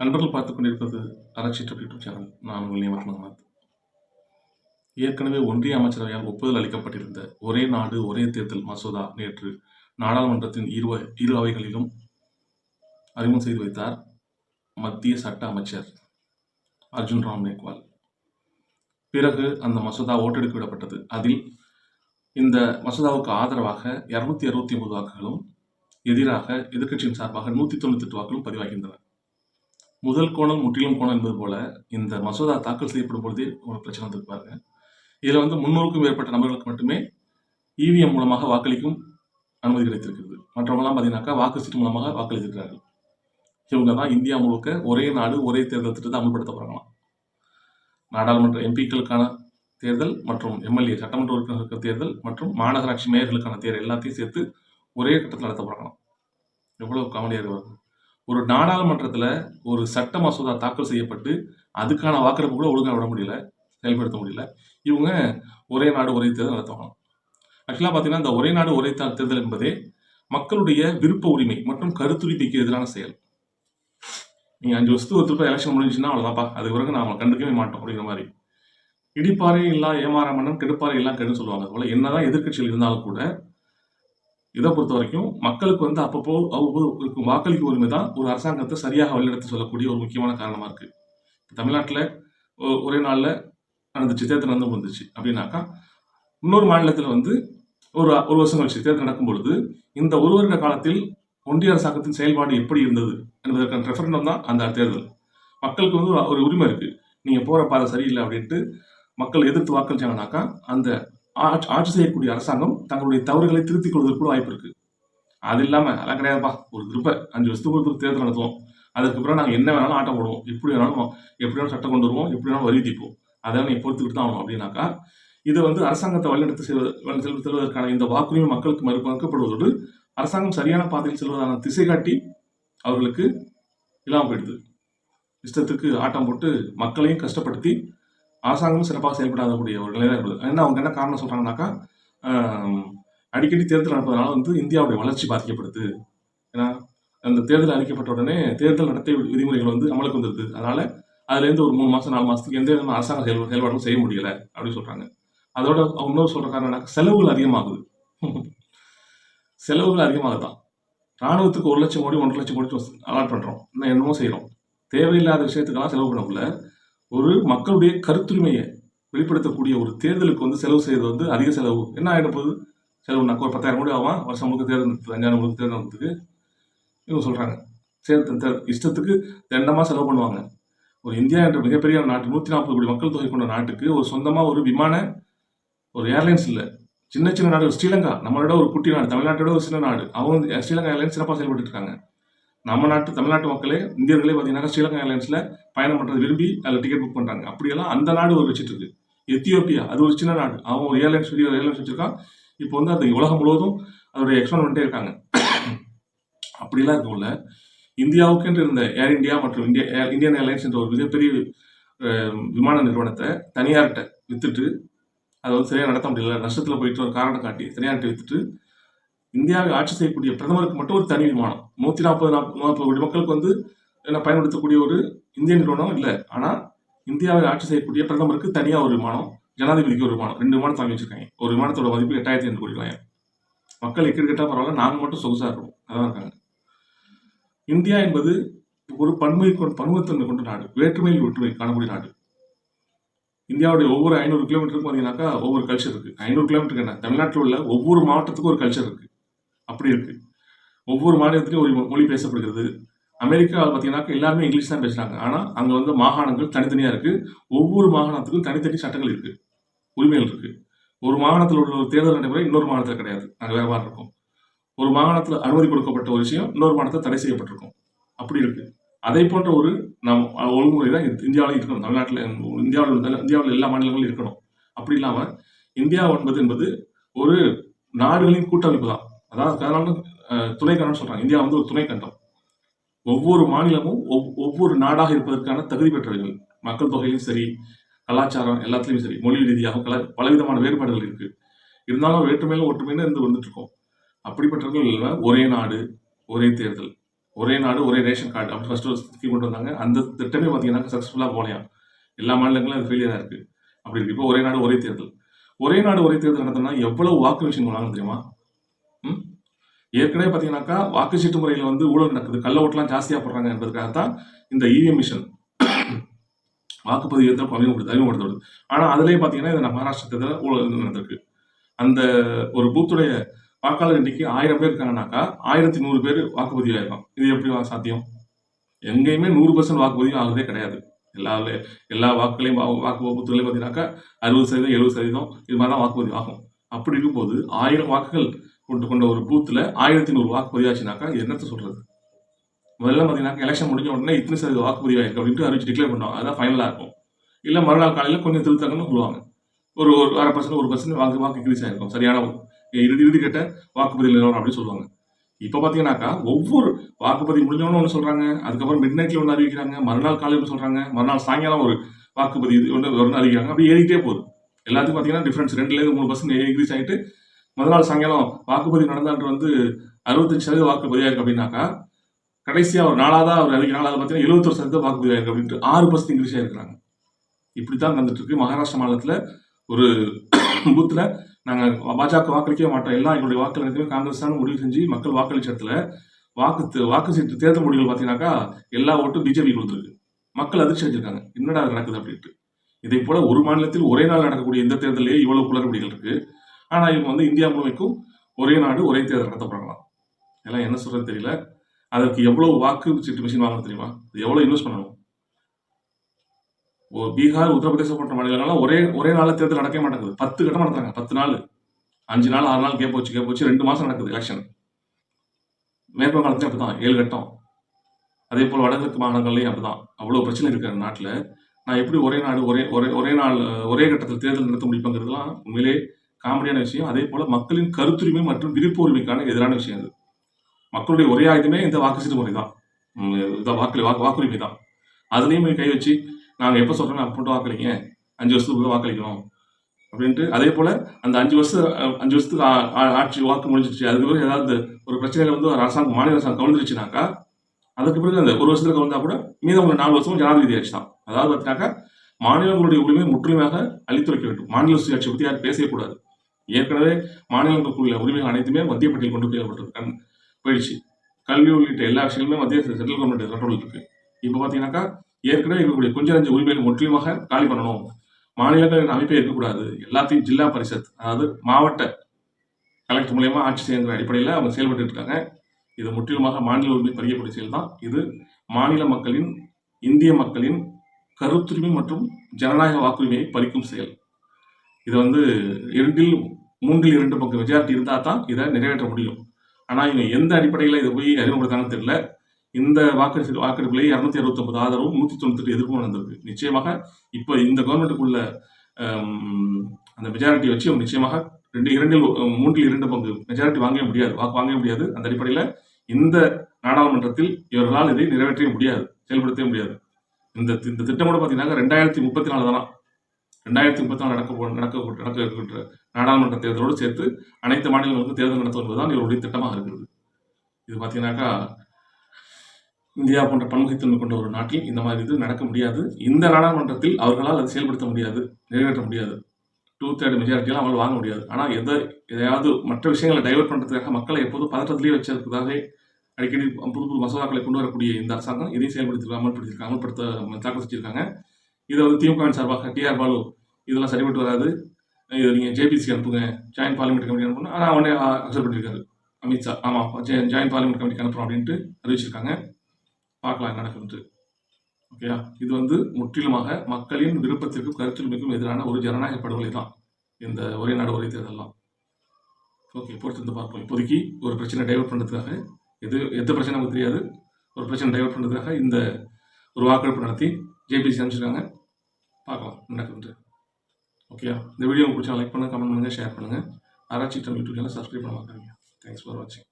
நண்பர்கள் பார்த்து கொண்டிருப்பது அறச்சீற்று யூடியூப் சேனல். நான் உங்கள் நியமனநாத் ஏற்கனவே ஒன்றிய அமைச்சரவையால் ஒப்புதல் அளிக்கப்பட்டிருந்த ஒரே நாடு ஒரே தேர்தல் மசோதா நேற்று நாடாளுமன்றத்தின் இரு இரு அவைகளிலும் அறிமுகம் செய்து வைத்தார் மத்திய சட்ட அமைச்சர் அர்ஜுன் ராம் மேக்வால். பிறகு அந்த மசோதா ஓட்டெடுக்க விடப்பட்டது. அதில் இந்த மசோதாவுக்கு ஆதரவாக இருநூத்தி அறுபத்தி ஒன்பது வாக்குகளும் எதிராக எதிர்க்கட்சியின் சார்பாக நூற்றி தொண்ணூத்தி எட்டு வாக்குகளும் பதிவாகின்றன. முதல் கோணம் முற்றிலும் கோணம் என்பது போல இந்த மசோதா தாக்கல் செய்யப்படும் பொழுதே ஒரு பிரச்சனை வந்திருக்கு இதில் வந்து முன்னூறுக்கும் மேற்பட்ட நபர்களுக்கு மட்டுமே இவிஎம் மூலமாக வாக்களிக்கும் அனுமதி கிடைத்திருக்கிறது. மற்றவங்களாம் பார்த்தீங்கன்னாக்கா வாக்கு சீட்டு மூலமாக வாக்களித்திருக்கிறார்கள். இவங்க தான் இந்தியா முழுக்க ஒரே நாடு ஒரே தேர்தல் திட்டத்தை அமல்படுத்த போகிறாங்களாம் நாடாளுமன்ற எம்பிக்களுக்கான தேர்தல் மற்றும் எம்எல்ஏ சட்டமன்ற உறுப்பினர்களுக்கு தேர்தல் மற்றும் மாநகராட்சி மேயர்களுக்கான தேர்தல் எல்லாத்தையும் சேர்த்து ஒரே கட்டத்தில் நடத்த போகிறாங்களாம் எவ்வளவு காமெடியாக இருக்கும் ஒரு நாடாளுமன்றத்தில் ஒரு சட்ட மசோதா தாக்கல் செய்யப்பட்டு அதுக்கான வாக்கெடுப்பு கூட ஒழுங்காக விட முடியல செயல்படுத்த முடியல. இவங்க ஒரே நாடு ஒரே தேர்தல் நடத்துவாங்க ஆக்சுவலாக பார்த்தீங்கன்னா இந்த ஒரே நாடு ஒரே தேர்தல் என்பதே மக்களுடைய விருப்ப உரிமை மற்றும் கருத்துரிமைக்கு எதிரான செயல். நீங்கள் அஞ்சு வருஷத்துக்கு ஒருத்தர் எலெக்ஷன் முடிஞ்சுன்னா அவ்வளோதான்ப்பா அது பிறகு நாம் கண்டுக்கவே மாட்டோம் அப்படிங்கிற மாதிரி. இடிப்பாறை இல்லா ஏமாற மன்னன் கெடுப்பாறை எல்லாம் கெடுன்னு சொல்லுவாங்க. போல என்னதான் எதிர்க்கட்சிகள் இருந்தாலும் கூட இதை பொறுத்த வரைக்கும் மக்களுக்கு வந்து அப்பப்போ அவ்வப்போது இருக்கும் வாக்களிக்க உரிமை தான் ஒரு அரசாங்கத்தை சரியாக வழிநடத்த சொல்லக்கூடிய ஒரு முக்கியமான காரணமாக இருக்குது தமிழ்நாட்டில் ஒரே நாளில் நடந்துச்சு தேர்தல் நடந்து வந்துச்சு. அப்படின்னாக்கா இன்னொரு மாநிலத்தில் வந்து ஒரு ஒரு வருஷம் கழிச்சு தேர்தல் நடக்கும் பொழுது இந்த ஒரு வருட காலத்தில் ஒன்றிய அரசாங்கத்தின் செயல்பாடு எப்படி இருந்தது என்பதற்கான ரெஃபரண்டம் தான் அந்த தேர்தல். மக்களுக்கு வந்து ஒரு- உரிமை இருக்குது நீங்கள் போகிற பாதை சரியில்லை அப்படின்ட்டு மக்கள் எதிர்த்து வாக்களிச்சாங்கனாக்கா அந்த ஆட்சி ஆட்சி செய்யக்கூடிய அரசாங்கம் தங்களுடைய தவறுகளை திருத்திக் கொள்வதற்கு கூட வாய்ப்பு இருக்கு. அது இல்லாமல் அதெல்லாம் கிடையாதுப்பா. ஒரு திருப்ப அஞ்சு வருஷத்துக்கு ஒரு தேர்தல் நடத்துவோம். அதுக்கு பிறகு நாங்கள் என்ன வேணாலும் ஆட்டம் போடுவோம். எப்படி வேணாலும் எப்படி வேணாலும் சட்டம் கொண்டு வருவோம். எப்படி வேணாலும் வரி தீப்போம் அதெல்லாம் நீ பொறுத்துக்கிட்டு தான் ஆகணும் அப்படின்னாக்கா இது வந்து அரசாங்கத்தை வழிநடத்தி செல்வது வழி செல்வதற்கான இந்த வாக்குரிமை மக்களுக்கு மறுப்பு மறுக்கப்படுவதோடு அரசாங்கம் சரியான பாதையில் செல்வதான திசை காட்டி அவர்களுக்கு இல்லாமல் போயிடுது. இஷ்டத்துக்கு ஆட்டம் போட்டு மக்களையும் கஷ்டப்படுத்தி அரசாங்கமும் சிறப்பாக செயல்படாதக்கூடிய ஒரு நிலையாக இருக்குது என்ன அவங்க என்ன காரணம் சொல்கிறாங்கனாக்கா அடிக்கடி தேர்தல் நடப்பதனால வந்து இந்தியாவுடைய வளர்ச்சி பாதிக்கப்படுது. ஏன்னா அந்த தேர்தல் அறிக்கப்பட்ட உடனே தேர்தல் நடத்தை விதிமுறைகள் வந்து அமலுக்கு வந்துருது. அதனால அதுலேருந்து ஒரு மூணு மாதம் நாலு மாதத்துக்கு எந்த விதமான அரசாங்க செயல் செயல்பாடும் செய்ய முடியலை அப்படின்னு சொல்கிறாங்க அதோட அவங்க இன்னொரு சொல்கிற காரணம் செலவுகள் அதிகமாகுது. செலவுகள் அதிகமாகுதான் ராணுவத்துக்கு ஒரு லட்சம் கோடி ஒன்றரை லட்சம் கோடி அலாட் பண்ணுறோம் இன்னும் என்னமோ செய்கிறோம் தேவையில்லாத விஷயத்துக்கெல்லாம் செலவு பண்ணக்குள்ள ஒரு மக்களுடைய கருத்துரிமையை வெளிப்படுத்தக்கூடிய ஒரு தேர்தலுக்கு வந்து செலவு செய்யறது வந்து அதிக செலவு. என்ன ஆகிட போகுது? செலவுனாக்க ஒரு பத்தாயிரம் கோடி ஆகும்? வருஷம் முழுக்க தேர்தல் நடத்துது அஞ்சாயிரம் முழுக்க தேர்தல் நடத்துக்கு இவங்க சொல்கிறாங்க சரி த- இஷ்டத்துக்கு தண்டமாக செலவு பண்ணுவாங்க. ஒரு இந்தியா என்ற மிகப்பெரிய நாட்டு நூற்றி நாற்பது கோடி மக்கள் தொகை கொண்ட நாட்டுக்கு ஒரு சொந்தமாக ஒரு விமான ஒரு ஏர்லைன்ஸ் இல்லை. சின்ன சின்ன நாடு ஸ்ரீலங்கா நம்மளோட ஒரு குட்டி நாடு தமிழ்நாட்டோட ஒரு சின்ன நாடு. அவங்க ஸ்ரீலங்கா ஏர்லைன்ஸ் சிறப்பாக செயல்பட்டு இருக்காங்க. நம்ம நாட்டு தமிழ்நாட்டு மக்களே இந்தியர்களே பார்த்தீங்கன்னா ஸ்ரீலங்கா ஏர்லைன்ஸில் பயணம் பண்ணுறது விரும்பி அதில் டிக்கெட் புக் பண்ணுறாங்க அப்படியெல்லாம் அந்த நாடு ஒரு வச்சுட்டு இருக்கு. எத்தியோப்பியா அது ஒரு சின்ன நாடு. அவன் ஒரு ஏர்லைன்ஸ் பெரிய ஏர்லைன்ஸ் வச்சுருக்கான். இப்போ வந்து அது உலகம் முழுவதும் அதோடைய எக்ஸ்பேண்ட் பண்ணிட்டே இருக்காங்க. அப்படிலாம் இருக்கவும்ல இந்தியாவுக்கென்று இருந்த ஏர் இந்தியா மற்றும் இந்தியா இந்தியன் ஏர்லைன்ஸ் என்ற ஒரு மிகப்பெரிய விமான நிறுவனத்தை தனியார்கிட்ட வித்துட்டு அதை வந்து சரியாக நடத்த முடியல. நஷ்டத்தில் போயிட்டு ஒரு காரணம் காட்டி தனியார்கிட்ட வித்துட்டு இந்தியாவை ஆட்சி செய்யக்கூடிய பிரதமருக்கு மட்டும் ஒரு தனி விமானம். நூற்றி நாற்பது நாற்பது கோடி மக்களுக்கு வந்து என்ன பயன்படுத்தக்கூடிய ஒரு இந்திய நிறுவனம் இல்லை. ஆனால் இந்தியாவை ஆட்சி செய்யக்கூடிய பிரதமருக்கு தனியாக ஒரு விமானம் ஜனாதிபதிக்கு ஒரு விமானம் ரெண்டு விமானம் வாங்கி வச்சிருக்காங்க. ஒரு விமானத்தோட மதிப்பு எட்டாயிரத்தி ஐநூறு கோடி ரூபாய். மக்கள் எக்கடி கேட்டால் பரவாயில்ல நாங்கள் மட்டும் சொகுசாக இருக்கோம். அதான் இருக்காங்க. இந்தியா என்பது ஒரு பன்மை கொண்ட பன்முகத்தன்மை கொண்ட நாடு. வேற்றுமையில் ஒற்றுமை காணக்கூடிய நாடு. இந்தியாவுடைய ஒவ்வொரு ஐநூறு கிலோமீட்டருக்கும் பார்த்தீங்கன்னாக்கா ஒவ்வொரு கல்ச்சர் இருக்கு. ஐநூறு கிலோமீட்டருக்கு என்ன? தமிழ்நாட்டில் உள்ள ஒவ்வொரு மாவட்டத்துக்கும் ஒரு கல்ச்சர் இருக்கு. அப்படி இருக்கு. ஒவ்வொரு மாநிலத்திலையும் ஒரு மொழி பேசப்படுகிறது. அமெரிக்காவில் பார்த்தீங்கன்னாக்கா எல்லாருமே இங்கிலீஷ் தான் பேசுறாங்க. ஆனால் அங்கே வந்து மாகாணங்கள் தனித்தனியாக இருக்கு. ஒவ்வொரு மாகாணத்துக்கும் தனித்தனி சட்டங்கள் இருக்கு. உரிமைகள் இருக்கு. ஒரு மாகாணத்தில் உள்ள ஒரு தேர்தல் நடைமுறை இன்னொரு மாநிலத்தில் கிடையாது. நாங்கள் வேறு மாதிரி இருக்கும். ஒரு மாகாணத்தில் அனுமதி கொடுக்கப்பட்ட ஒரு விஷயம் இன்னொரு மாநிலத்தில் தடை செய்யப்பட்டிருக்கும். அப்படி இருக்கு. அதே போன்ற ஒரு நம் ஒழுங்குமுறை தான் இந்தியாவில் இருக்கணும். தமிழ்நாட்டில் இந்தியாவில் இந்தியாவில் எல்லா மாநிலங்களும் இருக்கணும். அப்படி இல்லாமல் இந்தியா என்பது என்பது ஒரு நாடுகளின் கூட்டமைப்பு தான். அதாவது அதனால துணைக்கண்டம்னு துணைக்கண்டம் சொல்றாங்க. இந்தியா வந்து ஒரு துணைக்கண்டம். ஒவ்வொரு மாநிலமும் ஒவ்- ஒவ்வொரு நாடாக இருப்பதற்கான தகுதி பெற்றவர்கள். மக்கள் தொகையிலும் சரி கலாச்சாரம் எல்லாத்துலேயும் சரி மொழி ரீதியாக கல பலவிதமான வேறுபாடுகள் இருக்கு. இருந்தாலும் வேற்றுமையிலும் ஒற்றுமையில இருந்து வந்துட்டு இருக்கோம் அப்படிப்பட்டவர்கள் ஒரே நாடு ஒரே தேர்தல். ஒரே நாடு ஒரே ரேஷன் கார்டு. அப்படி ஃபர்ஸ்ட் ஒரு ஸ்கீம் கொண்டு வந்தாங்க. அந்த திட்டமே பார்த்தீங்கன்னா சக்ஸஸ்ஃபுல்லாக போலையா எல்லா மாநிலங்களும் அது ஃபெயிலியராக இருக்குது அப்படி இருக்கு. இப்போ ஒரே நாடு ஒரே தேர்தல். ஒரே நாடு ஒரே தேர்தல் நடத்தினா எவ்வளவு வாக்கு விஷயம் பண்ணாங்கன்னு தெரியுமா? ஏற்கனவே பார்த்தீங்கன்னாக்கா வாக்கு சீட்டு முறையில் வந்து ஊழல் நடக்குது. கள்ள ஓட்டெலாம் ஜாஸ்தியாக போடுறாங்க என்பதற்காக தான் இந்த இவிஎம் மிஷன் வாக்குப்பதிவு இயந்திரம் அறிமுகப்படுத்து அறிமுகப்படுத்தப்படுது ஆனால் அதுலேயே பார்த்தீங்கன்னா இதை நம்ம மகாராஷ்டிர தேர்தலில் ஊழல் நடந்திருக்கு. அந்த ஒரு பூத்துடைய வாக்காளர் எண்ணிக்கை ஆயிரம் பேர் இருக்காங்கனாக்கா ஆயிரத்தி நூறு பேர் வாக்குப்பதிவு ஆயிருக்கும் இது எப்படி சாத்தியம்? எங்கேயுமே நூறு பர்சன்ட் வாக்குப்பதிவு ஆகுறதே கிடையாது. எல்லா எல்லா வாக்குகளையும் வா- வாக்கு பூத்துகளையும் பார்த்தீங்கன்னாக்கா அறுபது சதவீதம் எழுபது சதவீதம் இது மாதிரி தான் வாக்குப்பதிவு ஆகும். அப்படி இருக்கும்போது ஆயிரம் வாக்குகள் கொண்டு கொண்ட ஒரு பூத்தில் ஆயிரத்தி நூறு வாக்கு ஆச்சுனாக்கா என்னத்தை சொல்கிறது முதல்ல பார்த்தீங்கன்னா எலெக்ஷன் முடிஞ்ச உடனே இத்தனை சதவீத வாக்குப்பதிவு ஆயிருக்கு அப்படின்ட்டு அறிவிச்சு டிக்ளேர் பண்ணுவாங்க அதான் ஃபைனலாக இருக்கும். இல்லை மறுநாள் காலையில் கொஞ்சம் திருத்தாங்கன்னு சொல்லுவாங்க. ஒரு ஒரு அரை பர்சன்ட் ஒரு பர்சன்ட் வாக்கு வாக்கு இன்க்ரீஸ் ஆகிருக்கும் சரியான இறுதி இறுதி கட்ட வாக்குப்பதிவு நிலவரம் அப்படின்னு சொல்லுவாங்க. இப்போ பார்த்தீங்கன்னாக்கா ஒவ்வொரு வாக்குப்பதிவு முடிஞ்சவொன்னு ஒன்று சொல்கிறாங்க அதுக்கப்புறம் மிட் நைட்டில் ஒன்று அறிவிக்கிறாங்க. மறுநாள் காலையில் சொல்கிறாங்க மறுநாள் சாயங்காலம் ஒரு வாக்குப்பதிவு ஒன்று ஒன்று அறிவிக்கிறாங்க. அப்படி ஏறிக்கிட்டே போகுது. எல்லாத்துக்கும் பார்த்தீங்கன்னா டிஃப்ரென்ஸ் ரெண்டுலேருந்து மூணு பர்சன்ட் இன்க்ரீஸ் ஆகிட்டு முதல் நாள் சாயங்காலம் வாக்குப்பதிவு நடந்தான்று வந்து அறுபத்தஞ்சு சதவீத வாக்குப்பதிவு ஆயிருக்கு அப்படின்னாக்கா கடைசியாக ஒரு நாளாக தான் அவர் அறிவிக்கிறாங்க நாளாக பார்த்தீங்கன்னா எழுபத்தொரு சதவீதம் வாக்குப்பதிவு அப்படின்ட்டு ஆறு பர்சன்ட் இன்க்ரீஸ் ஆயிருக்கிறாங்க இப்படி தான் நடந்துட்டு இருக்கு மகாராஷ்டிரா மாநிலத்தில் ஒரு பூத்தில் நாங்கள் பாஜக வாக்களிக்கவே மாட்டோம். எல்லாம் எங்களுடைய வாக்கு அனைத்துமே காங்கிரஸ் தான் முடிவு செஞ்சு மக்கள் வாக்களிச்ச இடத்துல வாக்கு தே- வாக்கு சீட்டு தேர்தல் முடிவுகள் பார்த்தீங்கன்னாக்கா எல்லா ஓட்டும் பிஜேபி கொடுத்துருக்கு. மக்கள் அதிர்ச்சி அடைஞ்சிருக்காங்க. என்னடா நடக்குது அப்படின்ட்டு. இதே போல ஒரு மாநிலத்தில் ஒரே நாள் நடக்கக்கூடிய இந்த தேர்தலே இவ்வளவு குளறுபடிகள் இருக்குது ஆனால் இவங்க வந்து இந்தியா முழுமைக்கும் ஒரே நாடு ஒரே தேர்தல் நடத்த போறாங்களாம் எல்லாம் என்ன சொல்றது தெரியல. அதற்கு எவ்வளவு வாக்கு சீட்டு மிஷின் வாங்க தெரியுமா? அது எவ்வளவு இன்வெஸ்ட் பண்ணணும்? ஓ பீகார் உத்தரப்பிரதேசம் போன்ற மாநிலங்கள்லாம் ஒரே ஒரே நாள் தேர்தல் நடக்கவே மாட்டேங்குது. பத்து கட்டம் நடத்துறாங்க. பத்து நாள். அஞ்சு நாள் ஆறு நாள் கேப் வச்சு கேப் வச்சு ரெண்டு மாசம் நடக்குது எலெக்ஷன் மேற்கு வங்காளத்துலையும் அப்படிதான் ஏழு கட்டம். அதே போல் வடகிழக்கு மாநிலங்கள்லையும் அப்படிதான் அவ்வளோ பிரச்சனை இருக்கிற நாட்டில். நான் எப்படி ஒரே நாடு ஒரே ஒரே ஒரே நாள் ஒரே கட்டத்தில் தேர்தல் நடத்த முடிப்பங்கிறதுலாம் உண்மையிலே காமெடியான விஷயம். அதே போல் மக்களின் கருத்துரிமை மற்றும் விருப்ப உரிமைக்கான எதிரான விஷயம் அது மக்களுடைய ஒரே ஆயுதமே இந்த வாக்குச்சீட்டு முறை தான். இந்த வாக்கு வாக்கு வாக்குரிமை தான். அதுலேயும் கை வச்சு நாங்கள் எப்போ சொல்கிறோம் நான் போட்டு வாக்களிங்க. அஞ்சு வருஷத்துக்குள்ள வாக்களிக்கணும். அப்படின்ட்டு அதே போல் அந்த அஞ்சு வருஷம் அஞ்சு வருஷத்துக்கு ஆட்சி வாக்கு முடிஞ்சிருச்சு. அதுக்கு பிறகு ஏதாவது ஒரு பிரச்சனையில வந்து ஒரு அரசாங்கம் மாநில அரசாங்கம் கவுந்துருச்சுனாக்கா அதுக்கு பிறகு அந்த ஒரு வருஷத்துல கவுந்தா கூட மீதம் ஒரு நாலு வருஷமும் ஜனாதிபதி ஆட்சி தான். அதாவது பார்த்தீங்கன்னாக்கா மாநிலங்களுடைய உரிமை முற்றிலுமாக அளித்துரைக்க வேண்டும். மாநில சுயாட்சி பற்றி யாரும் பேசக்கூடாது ஏற்கனவே மாநிலங்களுக்குள்ள உரிமைகள் அனைத்துமே மத்திய பட்டியல் கொண்டு போய் போயிடுச்சு கல்வி உள்ளிட்ட எல்லா விஷயங்களுமே மத்திய சென்ட்ரல் கவர்மெண்ட் கண்ட்ரோல் இருக்கு. இப்போ பார்த்தீங்கன்னாக்கா ஏற்கனவே இருக்கக்கூடிய கொஞ்சம் நஞ்சு உரிமைகள் முற்றிலுமாக காலி பண்ணணும். மாநிலங்கள் அமைப்பே இருக்கக்கூடாது. எல்லாத்தையும் ஜில்லா பரிஷத் அதாவது மாவட்ட கலெக்டர் மூலயமா ஆட்சி செய்கிற அடிப்படையில் அவங்க செயல்பட்டு இருக்காங்க. இது முற்றிலுமாக மாநில உரிமை பறிக்கக்கூடிய செயல் தான் இது மாநில மக்களின் இந்திய மக்களின் கருத்துரிமை மற்றும் ஜனநாயக வாக்குரிமையை பறிக்கும் செயல். இது வந்து இரண்டில் மூன்றில் இரண்டு பக்கம் மெஜாரிட்டி இருந்தால் தான் இதை நிறைவேற்ற முடியும். ஆனால் இவங்க எந்த அடிப்படையில் இதை போய் அறிமுகப்படுத்தாங்கன்னு தெரியல. இந்த வாக்கு வாக்கெடுப்புலேயே இரநூத்தி அறுபத்தொன்பது ஆதரவும் நூற்றி தொண்ணூத்தெட்டு எதிர்ப்பும் நடந்திருக்கு நிச்சயமாக இப்போ இந்த கவர்மெண்ட்டுக்குள்ள அந்த மெஜாரிட்டி வச்சு அவங்க நிச்சயமாக ரெண்டு இரண்டில் மூன்றில் இரண்டு பங்கு மெஜாரிட்டி வாங்கவே முடியாது. வாக்கு வாங்கவே முடியாது. அந்த அடிப்படையில் இந்த நாடாளுமன்றத்தில் இவர்களால் இதை நிறைவேற்றவே முடியாது செயல்படுத்தவே முடியாது. இந்த தி- இந்த திட்டம் கூட பார்த்தீங்கன்னா ரெண்டாயிரத்தி முப்பத்தி நாலு தானா? ரெண்டாயிரத்தி முப்பத்தி நாலு நடக்க போ- நடக்க நடக்க இருக்கின்ற நாடாளுமன்ற தேர்தலோடு சேர்த்து அனைத்து மாநிலங்களுக்கும் தேர்தல் நடத்துவது தான் இவருடைய திட்டமாக இருக்கிறது. இது பார்த்தீங்கன்னாக்கா இந்தியா போன்ற பன்முகத்தன்மை கொண்ட ஒரு நாட்டில் இந்த மாதிரி இது நடக்க முடியாது. இந்த நாடாளுமன்றத்தில் அவர்களால் அதை செயல்படுத்த முடியாது நிறைவேற்ற முடியாது. டூ தேர்ட் மெஜாரிட்டியெல்லாம் அவங்களால வாங்க முடியாது. ஆனால் எதை எதையாவது மற்ற விஷயங்களை டைவெர்ட் பண்ணுறதுக்காக மக்களை எப்போதும் பதற்றத்திலேயே வச்சதுக்காக அடிக்கடி புது புது மசோதாக்களை கொண்டு வரக்கூடிய இந்த அரசாங்கம் இதையும் செயல்படுத்தி அமல்படுத்திருக்காங்க அமல்படுத்த தாக்கல் செஞ்சிருக்காங்க. இதை வந்து திமுகவின் சார்பாக டிஆர் பாலு இதெல்லாம் சரிபட்டு வராது. இதை நீங்கள் ஜேபிசி அனுப்புங்க ஜாயின்ட் பார்லிமெண்ட் கமிட்டி அனுப்புங்க ஆனால் அவனே அக்செப்ட் பண்ணியிருக்காரு அமித்ஷா ஆமாம் ஜாயின்ட் பார்லிமெண்ட் கமிட்டி அனுப்புகிறோம் அப்படின்ட்டு அறிவிச்சிருக்காங்க. பார்க்கலாம் என்ன ஓகேயா? இது வந்து முற்றிலுமாக மக்களின் விருப்பத்திற்கும் கருத்துரிமைக்கும் எதிரான ஒரு ஜனநாயக படுகொலை தான் இந்த ஒரே நாடு ஒரே தேர்தலாம் ஓகே பொறுத்திருந்து பார்ப்போம். இப்போதைக்கு ஒரு பிரச்சனை டைவர்ட் பண்ணுறதுக்காக எது எந்த பிரச்சனை நமக்கு தெரியாது. ஒரு பிரச்சனை டைவர்ட் பண்ணுறதுக்காக இந்த ஒரு வாக்கெடுப்பு நடத்தி ஜேபிசி அனுப்பிச்சிருக்காங்க. பார்க்கலாம் என்ன நடக்குதுன்ட்டு ஓகேயா இந்த வீடியோ உங்களுக்கு பிடிச்சா லைக் பண்ணுங்கள் கமெண்ட் பண்ணுங்கள் ஷேர் பண்ணுங்கள் ஆராய்ச்சி யூடியூப் சேனல் சப்ஸ்கிரைப் பண்ண மாட்டாங்க தேங்க்ஸ் ஃபார் வாட்சிங்